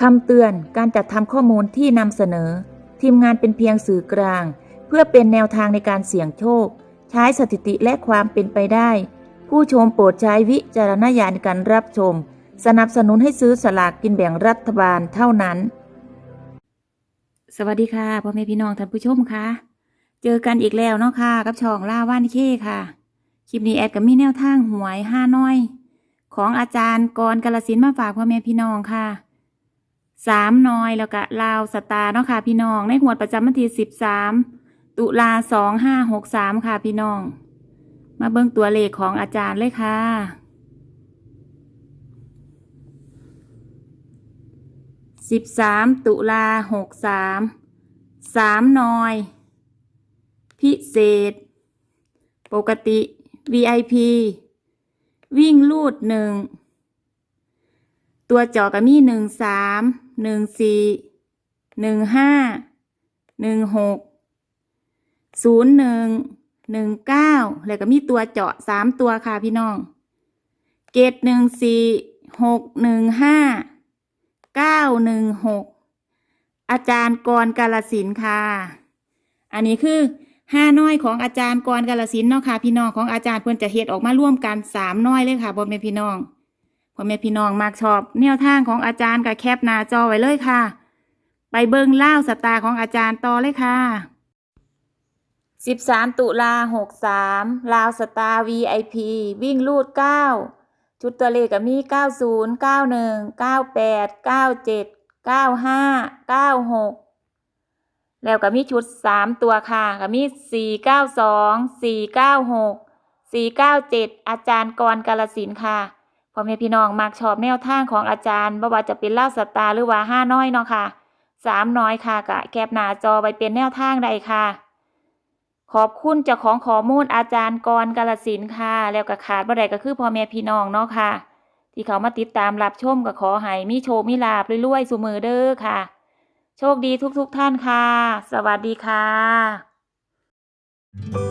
คำเตือนการจัดทำข้อมูลที่นำเสนอ ทีมงานเป็นเพียงสื่อกลาง เพื่อเป็นแนวทางในการเสี่ยงโชค ใช้สถิติและความเป็นไปได้ ผู้ชมโปรดใช้วิจารณญาณในการรับชม สนับสนุนให้ซื้อสลากกินแบ่งรัฐบาลเท่านั้น สวัสดีค่ะพ่อแม่พี่น้องท่านผู้ชมค่ะเจอกันอีกแล้วเนาะค่ะกับช่องล่าว่านเคค่ะ คลิปนี้แอดกับมีแนวทางหวยห้าน้อย ของอาจารย์กรกาลสินมาฝากพ่อแม่พี่น้องค่ะ สามน้อยแล้วก็ลาวสตาเนาะค่ะพี่น้อง ในหวดประจำวันที่สิบสามตุลาสองห้าหกสามค่ะพี่น้อง มาเบิ่งตัวเลขของอาจารย์เลยค่ะ สิบสามตุลาหกสามสามนอย พิเศษ ปกติ VIP วิ่งลูดหนึ่ง ตัวจอก็มีหนึ่งสามหนึ่งสี่หนึ่งห้าหนึ่งหกศูนย์หนึ่งหนึ่งเก้าแล้วก็มีตัวเจาะสามตัวค่ะพี่น้องเกตหนึ่งสี่หกหนึ่งห้าเก้าหนึ่งหกอาจารย์กรกาลสินค่ะ อันนี้คือห้าน้อยของอาจารย์กรกาลสินเนาะค่ะพี่น้องของอาจารย์เพิ่นจะเฮ็ดออกมาร่วมกันสามน้อยเลยค่ะพ่อแม่พี่น้อง พ่อแม่พี่น้องมักชอบ แนวทางของอาจารย์กับแคปหน้าจอไว้เลยค่ะ ไปเบิงเล่าสตาร์ของอาจารย์ต่อเลยค่ะสิบสามตุลาหกสามลาวสตาร์ VIP วิ่งลูดเก้าชุดตัวเลขก็มีเก้าศูนย์เก้าหนึ่งเก้าแปดเก้าเจ็ดเก้าห้าเก้าหกแล้วก็มีชุดสามตัวค่ะก็มีสี่เก้าสองสี่เก้าหกสี่เก้าเจ็ดอาจารย์กรกาลสินค่ะ พ่อแม่พี่น้องมักชอบแนวทางของอาจารย์บ่ว่าจะเป็นเล่าสตาหรือว่าห้าน้อยเนาะค่ะสามน้อยค่ะกะแคปหน้าจอไปเป็นแนวทางใดค่ะ ขอบคุณเจ้าของข้อมูลอาจารย์กรกาลสินค่ะ แล้วก็ขาดบ่ได้ก็คือพ่อแม่พี่น้องเนาะค่ะ ที่เขามาติดตามรับชมก็ขอให้มีโชคมีลาบรวยๆสุมือเด้อค่ะ โชคดีทุกๆทท่านค่ะ สวัสดีค่ะ